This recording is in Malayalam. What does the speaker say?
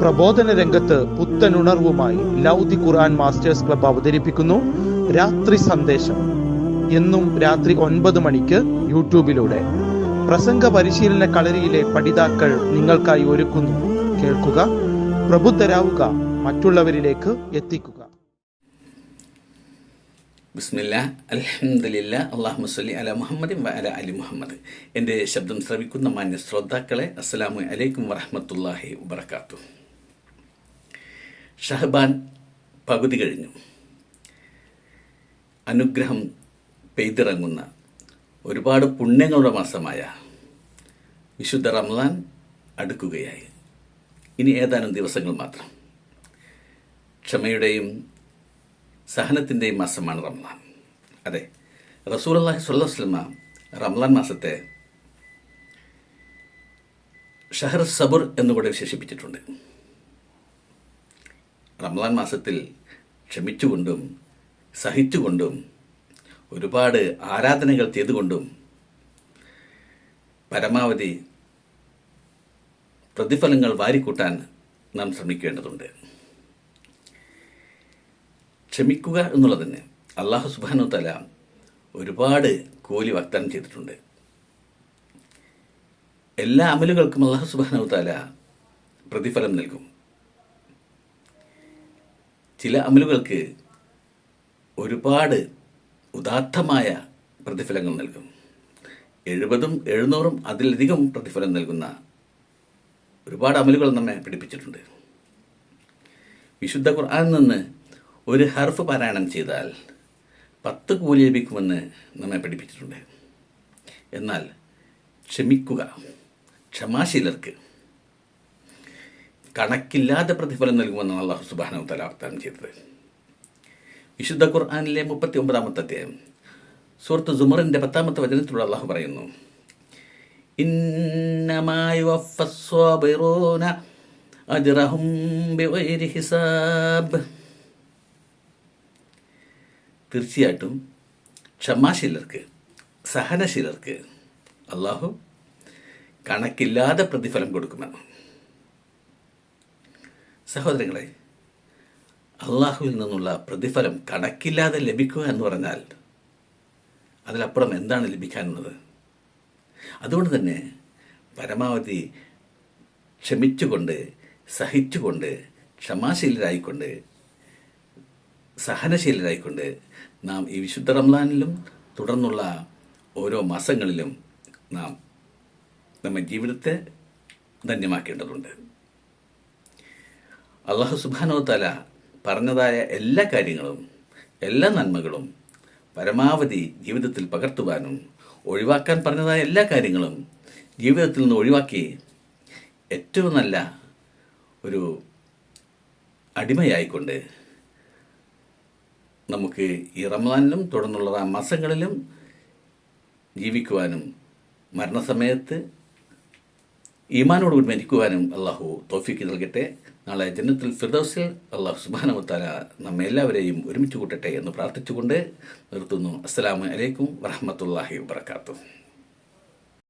പ്രബോധന രംഗത്ത് പുത്തനുണർവുമായി ലൗദി ഖുർആൻ മാസ്റ്റേഴ്സ് ക്ലബ് അവതരിപ്പിക്കുന്നു. രാത്രി സന്ദേശം. എന്നും രാത്രി ഒൻപത് മണിക്ക് യൂട്യൂബിലൂടെ. പ്രസംഗ പരിശീലന കളരിയിലെ പഠിതാക്കൾ നിങ്ങൾക്കായി ഒരുക്കുന്നു. കേൾക്കുക പ്രബുദ്ധരാവുക മറ്റുള്ളവരിലേക്ക് എത്തിക്കുക. ബിസ്മില്ല അലഹമില്ല അള്ളാഹു സല്ലി അല മുഹമ്മദ് വ അല അലി മുഹമ്മദ്. എന്റെ ശബ്ദം ശ്രവിക്കുന്ന മാന്യ ശ്രോതാക്കളെ അസ്സലാമു അലൈക്കും വറഹമത്തല്ലാഹി വബർക്കാത്തു ഷഹബാൻ പകുതി കഴിഞ്ഞു. അനുഗ്രഹം പെയ്തിറങ്ങുന്ന ഒരുപാട് പുണ്യങ്ങളുടെ മാസമായ വിശുദ്ധ റംലാൻ അടുക്കുകയായി. ഇനി ഏതാനും ദിവസങ്ങൾ മാത്രം. ക്ഷമയുടെയും സഹനത്തിന്റെയും മാസമാണ് റംലാൻ അതെ റസൂൽ അള്ളാഹി സ്വല്ലസ്ലമ റംലാൻ മാസത്തെ ഷഹർ സബുർ എന്നുകൂടെ വിശേഷിപ്പിച്ചിട്ടുണ്ട്. റംലാൻ മാസത്തിൽ ക്ഷമിച്ചുകൊണ്ടും സഹിച്ചുകൊണ്ടും ഒരുപാട് ആരാധനകൾ ചെയ്തുകൊണ്ടും പരമാവധി പ്രതിഫലങ്ങൾ വാരിക്കൂട്ടാൻ നാം ശ്രമിക്കേണ്ടതുണ്ട്. ക്ഷമിക്കുക എന്നുള്ളതിന് അള്ളാഹു സുബാനു തല ഒരുപാട് കൂലി വാഗ്ദാനം ചെയ്തിട്ടുണ്ട്. എല്ലാ അമലുകൾക്കും അള്ളാഹു സുബാനു തല പ്രതിഫലം നൽകും. ചില അമലുകൾക്ക് ഒരുപാട് ഉദാത്തമായ പ്രതിഫലങ്ങൾ നൽകും. എഴുപതും എഴുന്നൂറും അതിലധികം പ്രതിഫലം നൽകുന്ന ഒരുപാട് അമലുകൾ നമ്മെ പിടിപ്പിച്ചിട്ടുണ്ട്. വിശുദ്ധ ഖുർആനിൽ നിന്ന് ഒരു ഹർഫ് പാരായണം ചെയ്താൽ പത്ത് കൂലി ലഭിക്കുമെന്ന് നമ്മെ പഠിപ്പിച്ചിട്ടുണ്ട് എന്നാൽ ക്ഷമിക്കുക ക്ഷമാശീലർക്ക് കണക്കില്ലാതെ പ്രതിഫലം നൽകുമെന്നാണ് അള്ളാഹു സുബാന വാഗ്ദാനം ചെയ്തത്. വിശുദ്ധ ഖുർആാനിലെ മുപ്പത്തി ഒമ്പതാമത്തെ അധ്യായം. സുഹൃത്ത് സുമറിന്റെ പത്താമത്തെ വചനത്തിലൂടെ അള്ളാഹു പറയുന്നു തീർച്ചയായിട്ടും ക്ഷമാശീലർക്ക് സഹനശീലർക്ക് അള്ളാഹു കണക്കില്ലാതെ പ്രതിഫലം കൊടുക്കുമെന്ന്. സഹോദരങ്ങളെ അള്ളാഹുവിൽ നിന്നുള്ള പ്രതിഫലം കണക്കില്ലാതെ ലഭിക്കുക എന്ന് പറഞ്ഞാൽ അതിലപ്പുറം എന്താണ് ലഭിക്കാനുള്ളത്? അതുകൊണ്ട് തന്നെ പരമാവധി ക്ഷമിച്ചുകൊണ്ട് സഹിച്ചുകൊണ്ട് ക്ഷമാശീലരായിക്കൊണ്ട് സഹനശീലരായിക്കൊണ്ട് നാം ഈ വിശുദ്ധ റംലാനിലും തുടർന്നുള്ള ഓരോ മാസങ്ങളിലും നാം നമ്മുടെ ജീവിതത്തെ ധന്യമാക്കേണ്ടതുണ്ട്. അള്ളാഹു സുബാനോ തല പറഞ്ഞതായ എല്ലാ കാര്യങ്ങളും എല്ലാ നന്മകളും പരമാവധി ജീവിതത്തിൽ പകർത്തുവാനും ഒഴിവാക്കാൻ പറഞ്ഞതായ എല്ലാ കാര്യങ്ങളും ജീവിതത്തിൽ നിന്ന് ഒഴിവാക്കി ഏറ്റവും നല്ല ഒരു അടിമയായിക്കൊണ്ട് നമുക്ക് ഈ റമദാനിലും തുടർന്നുള്ള മാസങ്ങളിലും ജീവിക്കുവാനും മരണസമയത്ത് ഈമാനോടുകൂടി മരിക്കുവാനും അള്ളാഹു തോഫിക്ക് നൽകട്ടെ. നാളെ ജന്നത്തിൽ ഫിർദൌസിൽ അള്ളാഹു സുബാനവത്താല നമ്മെ എല്ലാവരെയും ഒരുമിച്ച് കൂട്ടട്ടെ എന്ന് പ്രാർത്ഥിച്ചുകൊണ്ട് നിർത്തുന്നു. അസ്സലാമു അലൈക്കും വറഹമത്തല്ലാഹി വാത്തു